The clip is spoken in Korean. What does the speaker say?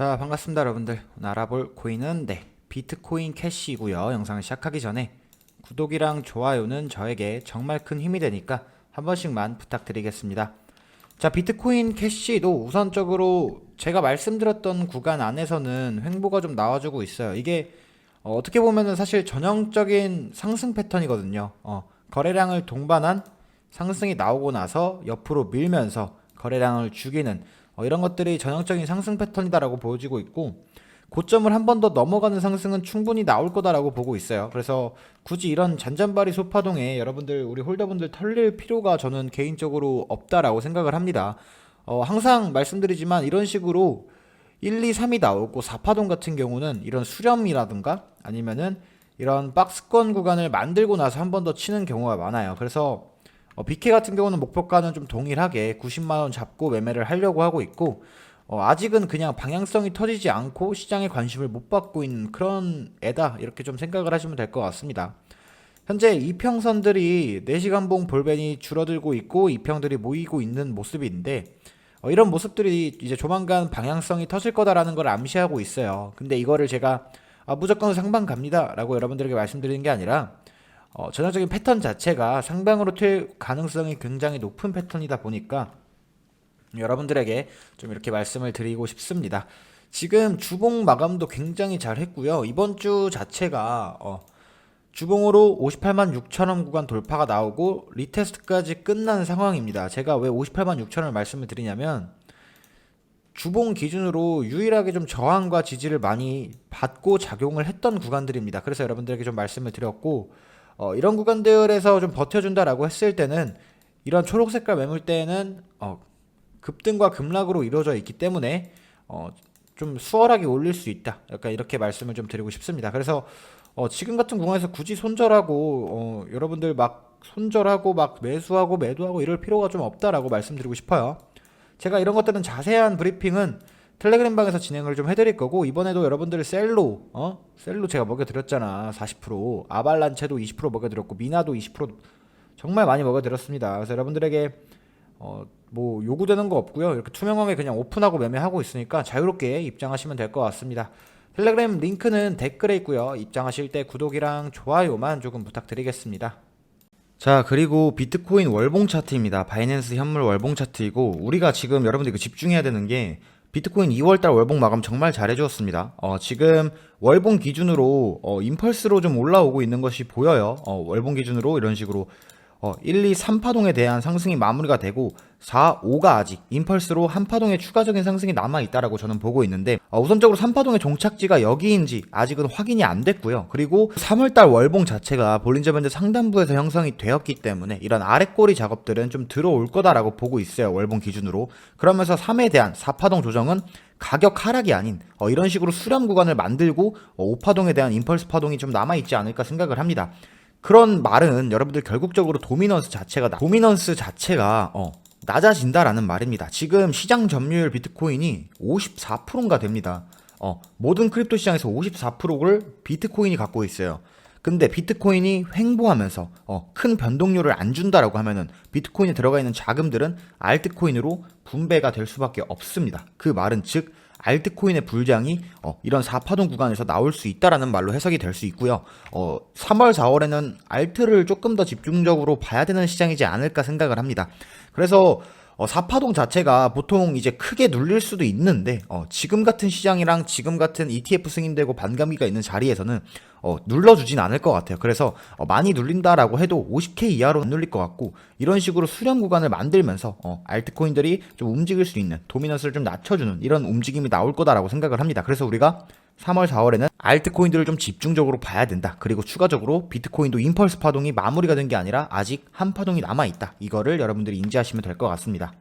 자 반갑습니다 여러분들. 오늘 알아볼 코인은 네 비트코인 캐시이고요. 영상을 시작하기 전에 구독이랑 좋아요는 저에게 정말 큰 힘이 되니까 한 번씩만 부탁드리겠습니다. 자 비트코인 캐시도 우선적으로 제가 말씀드렸던 구간 안에서는 횡보가 좀 나와주고 있어요. 이게 어, 어떻게 보면은 사실 전형적인 상승 패턴이거든요. 어, 거래량을 동반한 상승이 나오고 나서 옆으로 밀면서 거래량을 죽이는 어, 이런 것들이 전형적인 상승 패턴이다라고 보여지고 있고 고점을 한 번 더 넘어가는 상승은 충분히 나올 거다라고 보고 있어요. 그래서 굳이 이런 잔잔바리 소파동에 여러분들 우리 홀더분들 털릴 필요가 저는 개인적으로 없다라고 생각을 합니다. 어, 항상 말씀드리지만 이런 식으로 1, 2, 3이 나오고 4파동 같은 경우는 이런 수렴이라든가 아니면은 이런 박스권 구간을 만들고 나서 한 번 더 치는 경우가 많아요. 그래서 어, BK 같은 경우는 목표가는 좀 동일하게 90만 원 잡고 매매를 하려고 하고 있고 어, 아직은 그냥 방향성이 터지지 않고 시장에 관심을 못 받고 있는 그런 애다 이렇게 좀 생각을 하시면 될 것 같습니다. 현재 이평선들이 4시간 봉 볼벤이 줄어들고 있고 이평들이 모이고 있는 모습인데 어, 이런 모습들이 이제 조만간 방향성이 터질 거다라는 걸 암시하고 있어요. 근데 이거를 제가 아, 무조건 상방 갑니다 라고 여러분들에게 말씀드리는 게 아니라 어, 전형적인 패턴 자체가 상방으로 튈 가능성이 굉장히 높은 패턴이다 보니까 여러분들에게 좀 이렇게 말씀을 드리고 싶습니다. 지금 주봉 마감도 굉장히 잘 했고요. 이번 주 자체가 어, 주봉으로 58만 6천원 구간 돌파가 나오고 리테스트까지 끝난 상황입니다. 제가 왜 58만 6천원을 말씀을 드리냐면 주봉 기준으로 유일하게 좀 저항과 지지를 많이 받고 작용을 했던 구간들입니다. 그래서 여러분들에게 좀 말씀을 드렸고 어, 이런 구간들에서 좀 버텨준다라고 했을 때는 이런 초록 색깔 매물대는 어, 급등과 급락으로 이루어져 있기 때문에 어, 좀 수월하게 올릴 수 있다. 약간 이렇게 말씀을 좀 드리고 싶습니다. 그래서 어, 지금 같은 구간에서 굳이 손절하고 어, 여러분들 막 손절하고 막 매수하고 매도하고 이럴 필요가 좀 없다라고 말씀드리고 싶어요. 제가 이런 것들은 자세한 브리핑은 텔레그램 방에서 진행을 좀 해드릴 거고 이번에도 여러분들 셀로 어 셀로 제가 먹여드렸잖아 40% 아발란체도 20% 먹여드렸고 미나도 20% 정말 많이 먹여드렸습니다. 그래서 여러분들에게 어 뭐 요구되는 거 없고요. 이렇게 투명하게 그냥 오픈하고 매매하고 있으니까 자유롭게 입장하시면 될 것 같습니다. 텔레그램 링크는 댓글에 있고요. 입장하실 때 구독이랑 좋아요만 조금 부탁드리겠습니다. 자, 그리고 비트코인 월봉 차트입니다. 바이낸스 현물 월봉 차트이고 우리가 지금 여러분들 그 집중해야 되는 게 비트코인 2월달 월봉 마감 정말 잘해주었습니다. 어, 지금 월봉 기준으로 어, 임펄스로 좀 올라오고 있는 것이 보여요. 어, 월봉 기준으로 이런 식으로 어, 1, 2, 3파동에 대한 상승이 마무리가 되고 4, 5가 아직 임펄스로 한 파동의 추가적인 상승이 남아 있다라고 저는 보고 있는데 어, 우선적으로 3파동의 종착지가 여기인지 아직은 확인이 안 됐고요. 그리고 3월달 월봉 자체가 볼린저 밴드 상단부에서 형성이 되었기 때문에 이런 아래꼬리 작업들은 좀 들어올 거다라고 보고 있어요. 월봉 기준으로. 그러면서 3에 대한 4파동 조정은 가격 하락이 아닌 어, 이런 식으로 수렴 구간을 만들고 어, 5파동에 대한 임펄스 파동이 좀 남아 있지 않을까 생각을 합니다. 그런 말은 여러분들 결국적으로 도미넌스 자체가 나- 도미넌스 자체가 어, 낮아진다라는 말입니다. 지금 시장 점유율 비트코인이 54%인가 됩니다. 어, 모든 크립토 시장에서 54%를 비트코인이 갖고 있어요. 근데 비트코인이 횡보하면서 어, 큰 변동률을 안 준다라고 하면은 비트코인에 들어가 있는 자금들은 알트코인으로 분배가 될 수밖에 없습니다. 그 말은 즉 알트코인의 불장이 어, 이런 4파동 구간에서 나올 수 있다라는 말로 해석이 될 수 있고요. 어, 3월, 4월에는 알트를 조금 더 집중적으로 봐야 되는 시장이지 않을까 생각을 합니다. 그래서 어, 4파동 자체가 보통 이제 크게 눌릴 수도 있는데 어, 지금 같은 시장이랑 지금 같은 ETF 승인되고 반감기가 있는 자리에서는 어, 눌러주진 않을 것 같아요. 그래서 어, 많이 눌린다라고 해도 50K 이하로 안 눌릴 것 같고 이런 식으로 수렴 구간을 만들면서 어, 알트코인들이 좀 움직일 수 있는 도미넌스를 좀 낮춰주는 이런 움직임이 나올 거다라고 생각을 합니다. 그래서 우리가 3월, 4월에는 알트코인들을 좀 집중적으로 봐야 된다. 그리고 추가적으로 비트코인도 임펄스 파동이 마무리가 된 게 아니라 아직 한 파동이 남아 있다. 이거를 여러분들이 인지하시면 될 것 같습니다.